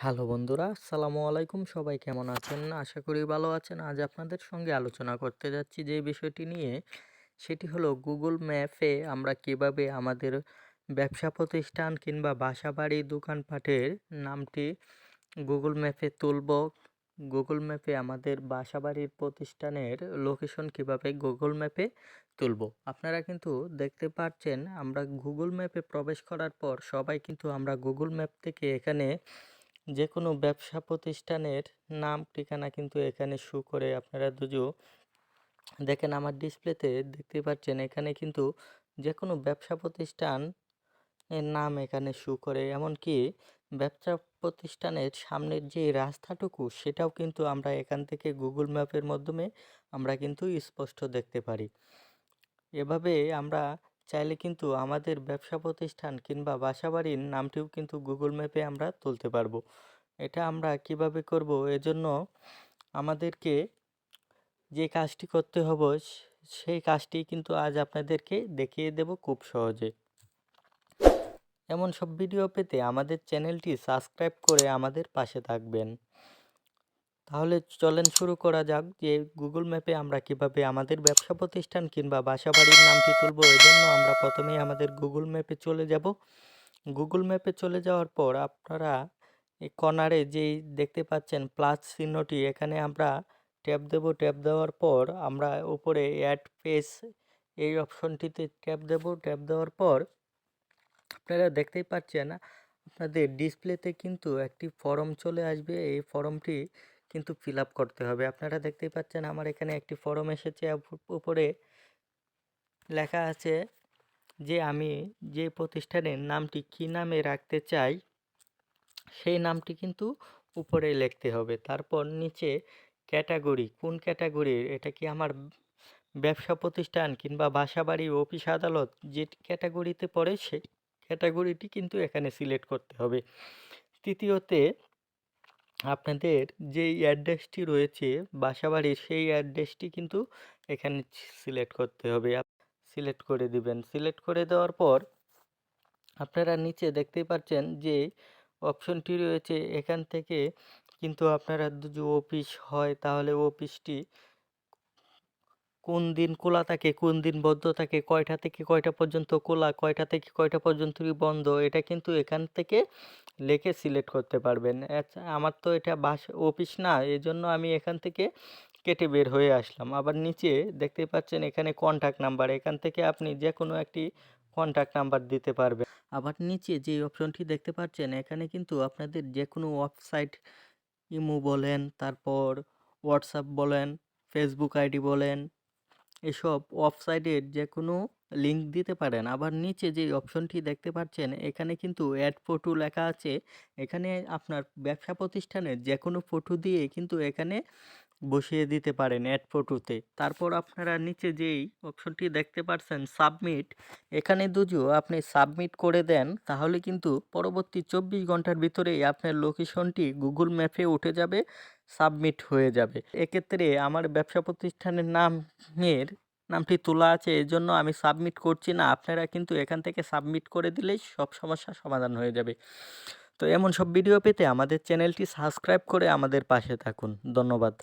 Hello বন্ধুরা, আসসালামু আলাইকুম। সবাই কেমন আছেন? আশা করি ভালো আছেন। আজ আপনাদের সঙ্গে আলোচনা করতে যাচ্ছি যে বিষয়টি নিয়ে। সেটি হলো গুগল ম্যাপে আমরা কীভাবে আমাদের ব্যবসা প্রতিষ্ঠান কিংবা বাসা বাড়ি দোকানপাটের নামটি গুগল ম্যাপে তুলব। গুগল ম্যাপে আমাদের বাসা বাড়ির প্রতিষ্ঠানের লোকেশন কীভাবে গুগল ম্যাপে তুলব। আপনারা কিন্তু দেখতে পাচ্ছেন আমরা গুগল ম্যাপে প্রবেশ করার পর সবাই কিন্তু আমরা গুগল ম্যাপ থেকে এখানে যে কোনো ব্যবসা প্রতিষ্ঠানের নাম, ঠিকানা কিন্তু এখানে শু করে আপনারা দুজো। দেখেন আমার ডিসপ্লেতে দেখতে পাচ্ছেন, এখানে কিন্তু যে কোনো ব্যবসা প্রতিষ্ঠান এর নাম এখানে শু করে। এমনকি ব্যবসা প্রতিষ্ঠানের সামনের যে রাস্তাটুকু, সেটাও কিন্তু আমরা এখান থেকে গুগল ম্যাপের মাধ্যমে আমরা কিন্তু স্পষ্ট দেখতে পারি। এভাবে আমরা চাইলে কিন্তু আমাদের ব্যবসা প্রতিষ্ঠান কিংবা বাসাবাড়ির নামটিও কিন্তু গুগল ম্যাপে আমরা তুলতে পারব। এটা আমরা কীভাবে করব? এজন্য আমাদেরকে যে কাজটি করতে হবে, সেই কাজটি কিন্তু আজ আপনাদেরকে দেখিয়ে দেব খুব সহজে। এমন সব ভিডিও পেতে আমাদের চ্যানেলটি সাবস্ক্রাইব করে আমাদের পাশে থাকবেন। তাহলে চলেন শুরু করা যাক যে গুগল ম্যাপে আমরা কীভাবে আমাদের ব্যবসা প্রতিষ্ঠান কিংবা বাসা বাড়ির নামটি তুলব। এই জন্য আমরা প্রথমেই আমাদের গুগল ম্যাপে চলে যাব। গুগল ম্যাপে চলে যাওয়ার পর আপনারা এই কর্নারে যেই দেখতে পাচ্ছেন প্লাস চিহ্নটি, এখানে আমরা ট্যাপ দেব। ট্যাপ দেওয়ার পর আমরা উপরে অ্যাড পেস এই অপশনটিতে ট্যাপ দেব। ট্যাপ দেওয়ার পর আপনারা দেখতেই পাচ্ছেন, আপনাদের ডিসপ্লেতে কিন্তু একটি ফর্ম চলে আসবে। এই ফর্মটি কিন্তু ফিল আপ করতে হবে। আপনারা দেখতেই পাচ্ছেন আমার এখানে একটি ফর্ম এসেছে। উপরে লেখা আছে যে আমি যে প্রতিষ্ঠানের নামটি কী নামে রাখতে চাই, সেই নামটি কিন্তু উপরে লিখতে হবে। তারপর নিচে ক্যাটাগরি, কোন ক্যাটাগরির? এটা কি আমার ব্যবসা প্রতিষ্ঠান কিংবা বাসা বাড়ি অফিস, আদালত যে ক্যাটাগরিতে পড়ে সেই ক্যাটাগরিটি কিন্তু এখানে সিলেক্ট করতে হবে। তৃতীয়তে আপনাদের যেই অ্যাড্রেসটি রয়েছে, বাসাবাড়ির সেই অ্যাড্রেসটি কিন্তু এখানে সিলেক্ট করতে হবে। সিলেক্ট করে দিবেন। সিলেক্ট করে দেওয়ার পর আপনারা নিচে দেখতেই পাচ্ছেন যে অপশনটি রয়েছে। এখান থেকে কিন্তু আপনারা যদি অফিস হয়, তাহলে অফিসটি কোন দিন খোলা থাকে, কোন দিন বন্ধ থাকে, কয়টা থেকে কয়টা পর্যন্ত খোলা, কয়টা থেকে কয়টা পর্যন্ত বন্ধ, এটা কিন্তু এখান থেকে লিখে সিলেক্ট করতে পারবেন। আচ্ছা আমার তো এটা বাস, অফিস না এই জন্য আমি এখান থেকে কেটে বের হয়ে আসলাম। আবার নিচে দেখতে পাচ্ছেন এখানে কন্ট্যাক্ট নাম্বার এখান থেকে আপনি যে কোনো একটি কন্ট্যাক্ট নাম্বার দিতে পারবেন। আবার নিচে যে অপশনটি দেখতে পাচ্ছেন, এখানে কিন্তু আপনাদের যে কোনো ওয়েবসাইট ইমো বলেন, তারপর হোয়াটসঅ্যাপ বলেন ফেসবুক আইডি বলেন এসব ওয়েবসাইটের যে কোনো লিঙ্ক দিতে পারেন। আবার নিচে যে অপশনটি দেখতে পাচ্ছেন, এখানে কিন্তু অ্যাড ফটো লেখা আছে। এখানে আপনার ব্যবসা প্রতিষ্ঠানের যে কোনো ফটো দিয়ে কিন্তু এখানে বসিয়ে দিতে পারেন অ্যাড ফটোতে তারপর আপনারা নিচে যেই অপশনটি দেখতে পাচ্ছেন সাবমিট এখানে দুজো আপনি সাবমিট করে দেন, তাহলে কিন্তু পরবর্তী চব্বিশ ঘণ্টার ভিতরেই আপনার লোকেশনটি গুগল ম্যাপে উঠে যাবে সাবমিট হয়ে যাবে। এক্ষেত্রে আমার ব্যবসা প্রতিষ্ঠানের নামের, নামটি তোলা আছে এই জন্য আমি সাবমিট করছি না। আপনারা কিন্তু এখান থেকে সাবমিট করে দিলেই সব সমস্যার সমাধান হয়ে যাবে। তো এমন সব ভিডিও পেতে আমাদের চ্যানেলটি সাবস্ক্রাইব করে আমাদের পাশে থাকুন। ধন্যবাদ।